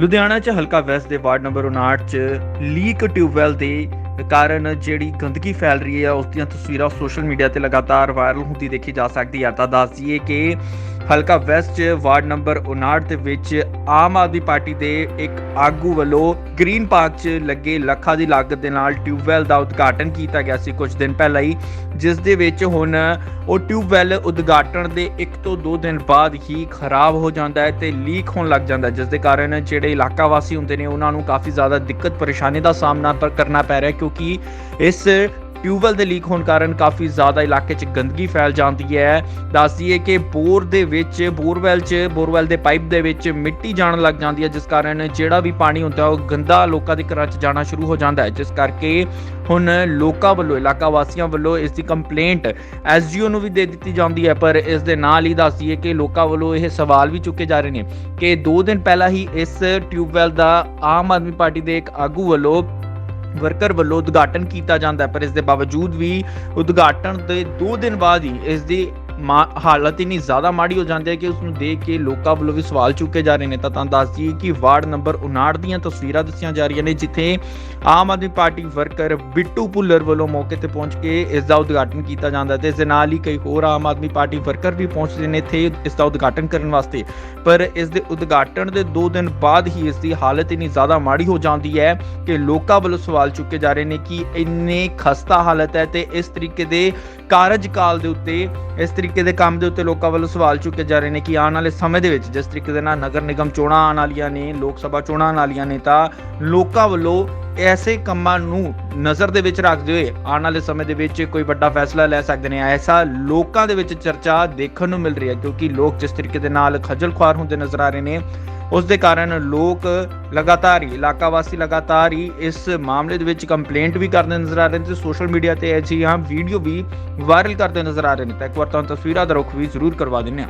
ਲੁਧਿਆਣਾ 'ਚ ਹਲਕਾ ਵੈਸਟ ਦੇ ਵਾਰਡ ਨੰਬਰ 59 'ਚ ਲੀਕ ਟਿਊਬਵੈਲ ਦੇ ਕਾਰਨ ਜਿਹੜੀ ਗੰਦਗੀ ਫੈਲ ਰਹੀ ਹੈ, ਉਸ ਦੀਆਂ ਤਸਵੀਰਾਂ ਸੋਸ਼ਲ ਮੀਡੀਆ ਤੇ ਲਗਾਤਾਰ ਵਾਇਰਲ ਹੁੰਦੀ ਦੇਖੀ ਜਾ ਸਕਦੀ ਹੈ। ਤਾਂ ਦੱਸ ਦਈਏ ਕਿ ਹਲਕਾ ਵੈਸਟ 'ਚ ਵਾਰਡ ਨੰਬਰ 59 ਦੇ ਵਿੱਚ ਆਮ ਆਦਮੀ ਪਾਰਟੀ ਦੇ ਇੱਕ ਆਗੂ ਵੱਲੋਂ ਗ੍ਰੀਨ ਪਾਰਕ 'ਚ ਲੱਗੇ ਲੱਖਾਂ ਦੀ ਲਾਗਤ ਦੇ ਨਾਲ ਟਿਊਬਵੈਲ ਦਾ ਉਦਘਾਟਨ ਕੀਤਾ ਗਿਆ ਸੀ ਕੁਝ ਦਿਨ ਪਹਿਲਾਂ ਹੀ, ਜਿਸ ਦੇ ਵਿੱਚ ਹੁਣ ਉਹ ਟਿਊਬਵੈਲ ਉਦਘਾਟਨ ਦੇ 1 ਤੋਂ 2 ਦਿਨ ਬਾਅਦ ਹੀ ਖਰਾਬ ਹੋ ਜਾਂਦਾ ਹੈ ਤੇ ਲੀਕ ਹੋਣ ਲੱਗ ਜਾਂਦਾ ਜਿਸ ਦੇ ਕਾਰਨ ਜਿਹੜੇ ਇਲਾਕਾ ਵਾਸੀ ਹੁੰਦੇ ਨੇ, ਉਹਨਾਂ ਨੂੰ ਕਾਫੀ ਜ਼ਿਆਦਾ ਦਿੱਕਤ ਪਰੇਸ਼ਾਨੀ ਦਾ ਸਾਹਮਣਾ ਕਰਨਾ ਪੈ ਰਿਹਾ ਕਿਉਂਕਿ ਇਸ ਟਿਊਬਵੈਲ ਦੇ ਲੀਕ ਹੋਣ ਕਾਰਨ ਕਾਫੀ ਜ਼ਿਆਦਾ ਇਲਾਕੇ 'ਚ ਗੰਦਗੀ ਫੈਲ ਜਾਂਦੀ ਹੈ। ਦੱਸ ਦਈਏ ਕਿ ਬੋਰ ਦੇ ਵਿੱਚ, ਬੋਰਵੈਲ 'ਚ, ਬੋਰਵੈਲ ਦੇ ਪਾਈਪ ਦੇ ਵਿੱਚ ਮਿੱਟੀ ਜਾਣ ਲੱਗ ਜਾਂਦੀ ਹੈ, ਜਿਸ ਕਾਰਨ ਜਿਹੜਾ ਵੀ ਪਾਣੀ ਹੁੰਦਾ ਉਹ ਗੰਦਾ ਲੋਕਾਂ ਦੇ ਘਰਾਂ 'ਚ ਜਾਣਾ ਸ਼ੁਰੂ ਹੋ ਜਾਂਦਾ ਹੈ। ਜਿਸ ਕਰਕੇ ਹੁਣ ਲੋਕਾਂ ਵੱਲੋਂ, ਇਲਾਕਾ ਵਾਸੀਆਂ ਵੱਲੋਂ ਇਸ ਦੀ ਕੰਪਲੇਂਟ ਐਸਜੀਓ ਨੂੰ ਵੀ ਦੇ ਦਿੱਤੀ ਜਾਂਦੀ ਹੈ। ਪਰ ਇਸ ਦੇ ਨਾਲ ਹੀ ਦੱਸ ਦਈਏ ਕਿ ਲੋਕਾਂ ਵੱਲੋਂ ਇਹ ਸਵਾਲ ਵੀ ਚੁੱਕੇ ਜਾ ਰਹੇ ਨੇ ਕਿ 2 ਦਿਨ ਪਹਿਲਾਂ ਹੀ ਇਸ ਟਿਊਬਵੈਲ ਦਾ ਆਮ ਆਦਮੀ ਪਾਰਟੀ ਦੇ ਇੱਕ ਆਗੂ ਵੱਲੋਂ ਵਰਕਰ ਵੱਲੋਂ ਉਦਘਾਟਨ ਕੀਤਾ ਜਾਂਦਾ ਹੈ, ਪਰ ਇਸ ਦੇ ਬਾਵਜੂਦ ਵੀ ਉਦਘਾਟਨ ਦੇ 2 ਦਿਨ ਬਾਅਦ ਹੀ ਇਸ ਦੀ ਹਾਲਤ ਇੰਨੀ ਜ਼ਿਆਦਾ ਮਾੜੀ ਹੋ ਜਾਂਦੀ ਹੈ ਕਿ ਉਸ ਨੂੰ ਦੇਖ ਕੇ ਲੋਕਾਂ ਵੱਲੋਂ ਵੀ ਸਵਾਲ ਚੁੱਕੇ ਜਾ ਰਹੇ ਨੇ। ਤਾਂ ਤੁਹਾਨੂੰ ਦੱਸ ਦਈਏ ਕਿ ਵਾਰਡ ਨੰਬਰ 59 ਦੀਆਂ ਤਸਵੀਰਾਂ ਦੱਸੀਆਂ ਜਾ ਰਹੀਆਂ ਨੇ, ਜਿੱਥੇ ਆਮ ਆਦਮੀ ਪਾਰਟੀ ਵਰਕਰ ਬਿੱਟੂ ਭੁੱਲਰ ਵੱਲੋਂ ਮੌਕੇ ਤੇ ਪਹੁੰਚ ਕੇ ਇਸ ਦਾ ਉਦਘਾਟਨ ਕੀਤਾ ਜਾਂਦਾ ਹੈ ਤੇ ਇਸ ਦੇ ਨਾਲ ਹੀ ਕਈ ਹੋਰ ਆਮ ਆਦਮੀ ਪਾਰਟੀ ਵਰਕਰ ਵੀ ਪਹੁੰਚਦੇ ਨੇ ਇੱਥੇ ਇਸ ਦਾ ਉਦਘਾਟਨ ਕਰਨ ਵਾਸਤੇ। ਪਰ ਇਸ ਦੇ ਉਦਘਾਟਨ ਦੇ 2 ਦਿਨ ਬਾਅਦ ਹੀ ਇਸ ਦੀ ਹਾਲਤ ਇੰਨੀ ਜ਼ਿਆਦਾ ਮਾੜੀ ਹੋ ਜਾਂਦੀ ਹੈ ਕਿ ਲੋਕਾਂ ਵੱਲੋਂ ਸਵਾਲ ਚੁੱਕੇ ਜਾ ਰਹੇ ਨੇ ਕਿ ਇੰਨੇ ਖਸਤਾ ਹਾਲਤ ਹੈ ਤੇ ਇਸ ਤਰੀਕੇ ਦੇ ਕਾਰਜਕਾਲ ਦੇ ਉੱਤੇ ਇਸ ਤਰੀਕੇ ਦੇ ਕੰਮ ਦੇ ਉੱਤੇ ਲੋਕਾਂ ਵੱਲੋਂ ਸਵਾਲ ਚੁੱਕੇ ਜਾ ਰਹੇ ਨੇ ਕਿ ਆਉਣ ਵਾਲੇ ਸਮੇਂ ਦੇ ਵਿੱਚ ਜਿਸ ਤਰੀਕੇ ਦੇ ਨਾਲ ਨਗਰ ਨਿਗਮ ਚੋਣਾਂ ਆਉਣ ਵਾਲੀਆਂ ਨੇ, ਲੋਕ ਸਭਾ ਚੋਣਾਂ ਆਉਣ ਵਾਲੀਆਂ ਨੇ, ਤਾਂ ਲੋਕਾਂ ਵੱਲੋਂ ਐਸੇ ਕੰਮਾਂ ਨੂੰ ਨਜ਼ਰ ਦੇ ਵਿੱਚ ਰੱਖਦੇ ਹੋਏ ਆਉਣ ਵਾਲੇ ਸਮੇਂ ਦੇ ਵਿੱਚ ਕੋਈ ਵੱਡਾ ਫੈਸਲਾ ਲੈ ਸਕਦੇ ਨੇ। ਐਸਾ ਲੋਕਾਂ ਦੇ ਵਿੱਚ ਚਰਚਾ ਦੇਖਣ ਨੂੰ ਮਿਲ ਰਹੀ ਹੈ ਕਿਉਂਕਿ ਲੋਕ ਜਿਸ ਤਰੀਕੇ ਦੇ ਨਾਲ ਖੱਜਲ ਖੁਆਰ ਹੁੰਦੇ ਨਜ਼ਰ ਆ ਰਹੇ ਨੇ ਉਸ ਦੇ ਕਾਰਨ ਲੋਕ ਲਗਾਤਾਰ ਹੀ, ਇਲਾਕਾ ਵਾਸੀ ਲਗਾਤਾਰ ਹੀ ਇਸ ਮਾਮਲੇ ਦੇ ਵਿੱਚ ਕੰਪਲੇਂਟ ਵੀ ਕਰਦੇ ਨਜ਼ਰ ਆ ਰਹੇ ਨੇ ਤੇ ਸੋਸ਼ਲ ਮੀਡੀਆ ਤੇ ਅਜਿਹੀਆਂ ਵੀਡੀਓ ਵੀ ਵਾਇਰਲ ਕਰਦੇ ਨਜ਼ਰ ਆ ਰਹੇ ਨੇ। ਤਾਂ ਇੱਕ ਵਾਰ ਤੁਹਾਨੂੰ ਤਸਵੀਰਾਂ ਦਾ ਰੁਖ ਵੀ ਜ਼ਰੂਰ ਕਰਵਾ ਦਿੰਨੇ ਆ